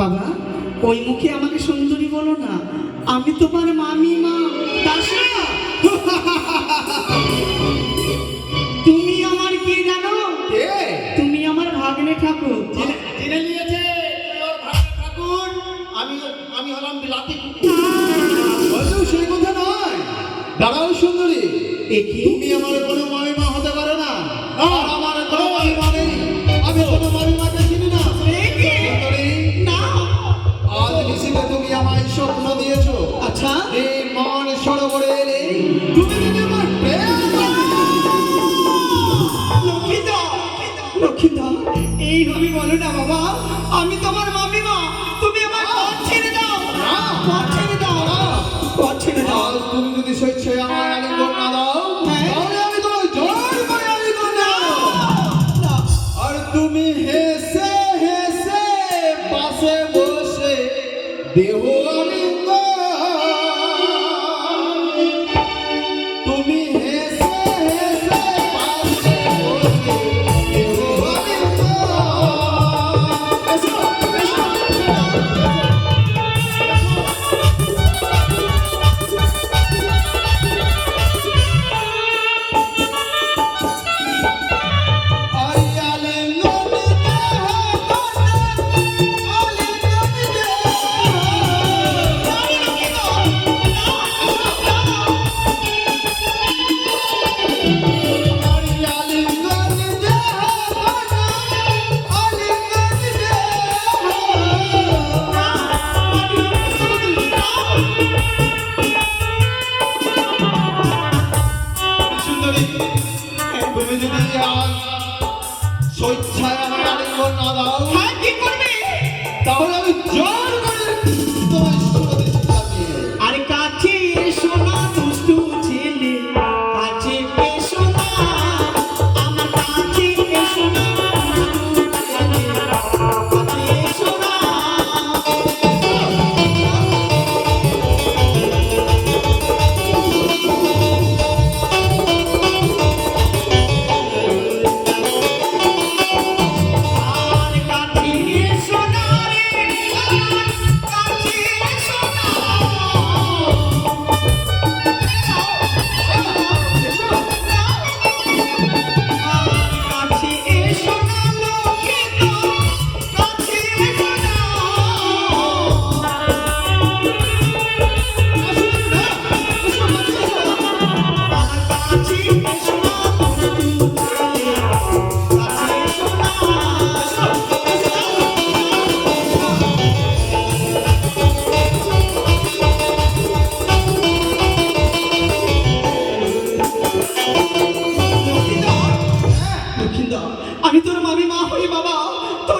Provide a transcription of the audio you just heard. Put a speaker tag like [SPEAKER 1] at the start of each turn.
[SPEAKER 1] বাবা ওই মুখে আমাকে সুন্দরী বলো না আমি তোমার মামি মা তুমি আমার কি জানো? তুমি আমার ভাগ্নে ঠাকুর।
[SPEAKER 2] আমি হলাম বিলাতি সেই কথা নয়। দাঁড়াও সুন্দরী। তুমি আমার
[SPEAKER 1] এইভাবে বলো না বাবা। আমি তোমার মামি মা। তুমি আমার পথ ছেড়ে দাও। পথ ছেড়ে দাও। পথ ছেড়ে দাও।
[SPEAKER 2] তুমি যদি স্বেচ্ছায় আমার
[SPEAKER 1] হ্যাঁ।
[SPEAKER 2] আর তুমি হেসে হেসে পাশে বসে দেহ তুমি যদি আমার স্বেচ্ছায় আমার আলিঙ্গন না দাও
[SPEAKER 1] হ্যাঁ কি করবে?
[SPEAKER 2] তাহলে আমি জোর